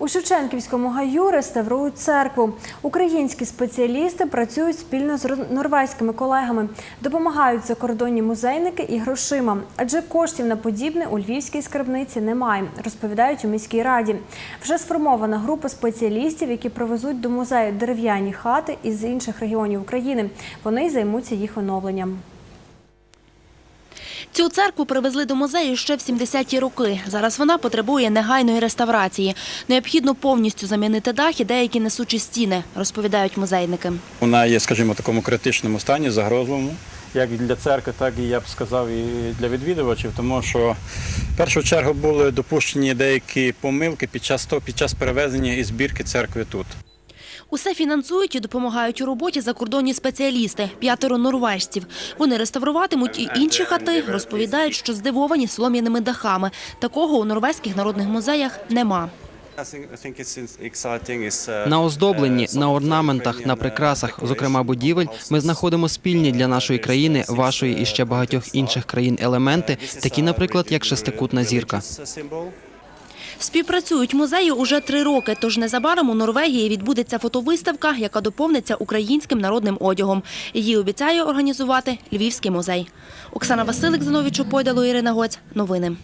У Шевченківському гаю реставрують церкву. Українські спеціалісти працюють спільно з норвезькими колегами, допомагають закордонні музейники і грошима. Адже коштів на подібне у львівській скарбниці немає, розповідають у міській раді. Вже сформована група спеціалістів, які привезуть до музею дерев'яні хати із інших регіонів України. Вони займуться їх оновленням. Цю церкву привезли до музею ще в 70-ті роки. Зараз вона потребує негайної реставрації. Необхідно повністю замінити дах і деякі несучі стіни, розповідають музейники. Вона є, скажімо, в такому критичному стані, загрозливому, як для церкви, так і я б сказав, і для відвідувачів, тому що в першу чергу були допущені деякі помилки під час того, під час перевезення і збірки церкви тут. Усе фінансують і допомагають у роботі закордонні спеціалісти – п'ятеро норвежців. Вони реставруватимуть і інші хати, розповідають, що здивовані солом'яними дахами. Такого у норвезьких народних музеях нема. На оздобленні, на орнаментах, на прикрасах, зокрема будівель, ми знаходимо спільні для нашої країни, вашої і ще багатьох інших країн елементи, такі, наприклад, як шестикутна зірка. Співпрацюють музеї уже три роки, тож незабаром у Норвегії відбудеться фотовиставка, яка доповниться українським народним одягом. Її обіцяє організувати Львівський музей. Оксана Василик, Зиновій Чопойдало, Ірина Гоць. Новини.